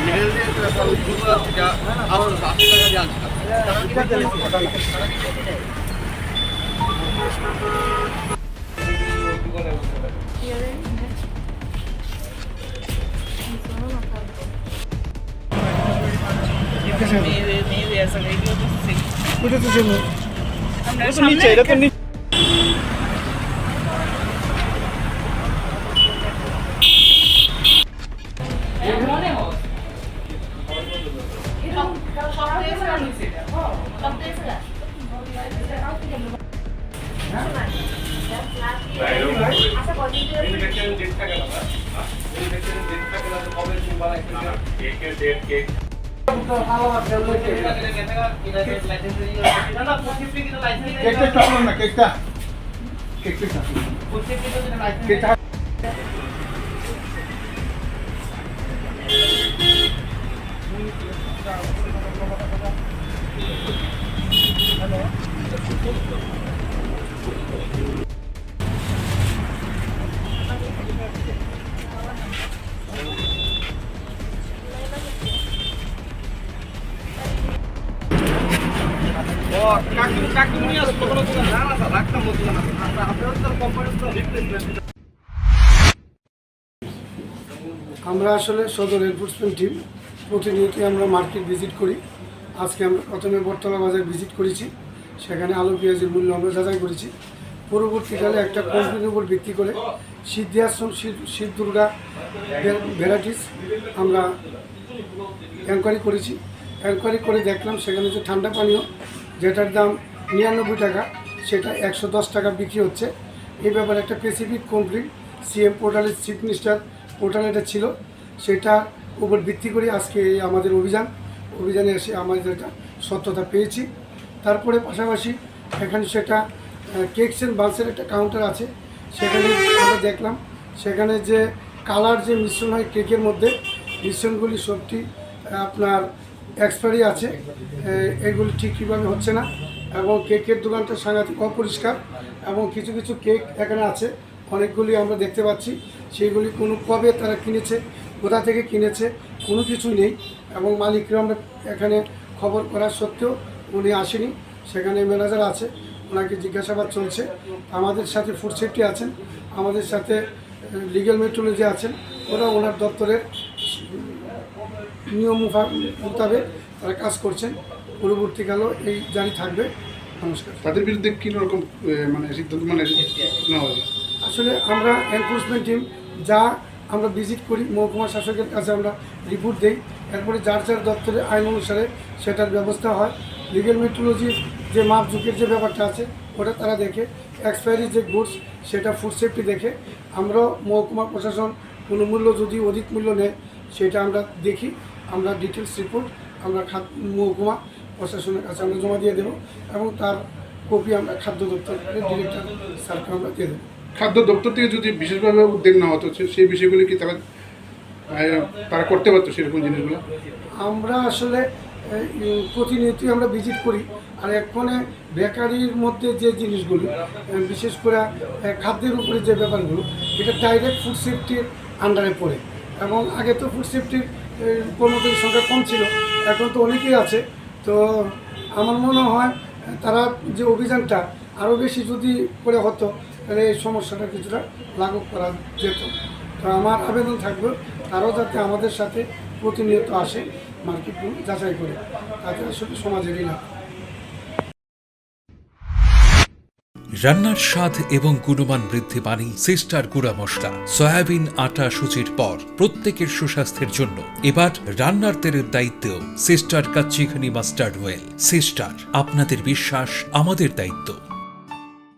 মেয়ে মেয়ে এটা তো নিচে এটা তো কেকটা কেকটা কেকটা। কেকটা আমরা আসলে সদর এনফোর্সমেন্ট টিম প্রতিনিয়তই আমরা মার্কেট ভিজিট করি। আজকে আমরা প্রথমে বটতলা বাজার ভিজিট করেছি। সেখানে আলু, পেঁয়াজের মূল্য আমরা যাচাই করেছি। পরবর্তীকালে একটা কোম্পানির উপর ভিত্তি করে সিদ্ধাশ্রম শিব দুর্গা ভ্যারাইটিস আমরা এনকোয়ারি করেছি। এনকোয়ারি করে দেখলাম সেখানে যে ঠান্ডা পানীয়, যেটার দাম নিরানব্বই টাকা, সেটা একশো দশ টাকা বিক্রি হচ্ছে। এই ব্যাপারে একটা স্পেসিফিক কমপ্লিট সিএম পোর্টালের চিফ মিনিস্টার পোর্টালে এটা ছিল। সেটা উপর ভিত্তি করে আজকে এই আমাদের অভিযান। অভিযানে এসে আমাদের এটা সত্যতা পেয়েছি। তারপরে পাশাপাশি এখানে সেটা কেকস অ্যান্ড বালসের একটা কাউন্টার আছে। সেখানে আমরা দেখলাম, সেখানে যে কালার যে মিশ্রণ হয় কেকের মধ্যে, মিশ্রণগুলি সত্যি আপনার এক্সপায়ারি আছে। এগুলি ঠিক কীভাবে হচ্ছে না এবং কেকের দোকানটা সাংঘাতিক অপরিষ্কার এবং কিছু কিছু কেক এখানে আছে। অনেকগুলি আমরা দেখতে পাচ্ছি। সেইগুলি কোনো কবে তারা কিনেছে কোথা থেকে কিনেছে কোনো কিছুই নেই এবং মালিকরা আমরা এখানে খবর করার সত্ত্বেও উনি আসেনি। সেখানে ম্যানেজার আছে ওনাকে জিজ্ঞাসাবাদ চলছে। আমাদের সাথে ফুড সেফটি আছেন আমাদের সাথে লিগ্যাল মেট্রোলজি আছেন ওরা ওনার দপ্তরের নিয়ম মোতাবেক তারা কাজ করছেন। পরবর্তীকালেও এই জারি থাকবে। নমস্কার। তাদের বিরুদ্ধে কি রকম মানে সিদ্ধান্ত মানে আসলে আমরা এনফোর্সমেন্ট টিম যা আমরা ভিজিট করি, মহকুমা শাসকের কাছে আমরা রিপোর্ট দিই। এরপরে যার যার দপ্তরের আইন অনুসারে সেটার ব্যবস্থা হয়। লিগেল মেট্রোলজির যে মাপ ঝুঁকের যে ব্যাপারটা আছে, ওটা তারা দেখে। এক্সপায়ারি যে গুডস সেটা ফুড সেফটি দেখে। আমরাও মহকুমা প্রশাসন কোনো মূল্য যদি অধিক মূল্য নেয়, সেটা আমরা দেখি। আমরা ডিটেলস রিপোর্ট আমরা খাদ, মহকুমা প্রশাসনের কাছে আমরা জমা দিয়ে দেবো এবং তার কপি আমরা খাদ্য দপ্তরের ডিরেক্টর স্যারকে আমরা দিয়ে দেবো। খাদ্য দপ্তর থেকে যদি বিশেষভাবে উদ্যোগ নেওয়া হতো সেই বিষয়গুলি কি তারা তারা করতে পারতো সেরকম জিনিসগুলো? আমরা আসলে প্রতিনিয়তই আমরা ভিজিট করি, আর এক্ষণে বেকারির মধ্যে যে জিনিসগুলো বিশেষ করে খাদ্যের উপরে যে ব্যাপারগুলো, এটা ডাইরেক্ট ফুড সেফটির আন্ডারে পড়ে। এবং আগে তো ফুড সেফটির কর্মচারীর সংখ্যা কম ছিল, এখন তো অনেকেই আছে। তো আমার মনে হয়, তারা যে অভিযানটা আরও বেশি যদি করে হতো তাহলে এই সমস্যাটা কিছুটা লাঘব করা যেত। তো আমার আবেদন থাকবে তারাও যাতে আমাদের সাথে প্রতিনিয়ত আসে মার্কেটগুলো যাচাই করে, তাতে আসলে সমাজেরই লাভ। রান্নার স্বাদ এবং গুণমান বৃদ্ধি পানি সিস্টার গুঁড়া মশলা, সয়াবিন আটা সুচির পর প্রত্যেকের সুস্বাস্থ্যের জন্য। এবার রান্নার তেলের দায়িত্বেও sister Kachchi Ghani mustard oil. Sister, আপনাদের বিশ্বাস, আমাদের দায়িত্ব।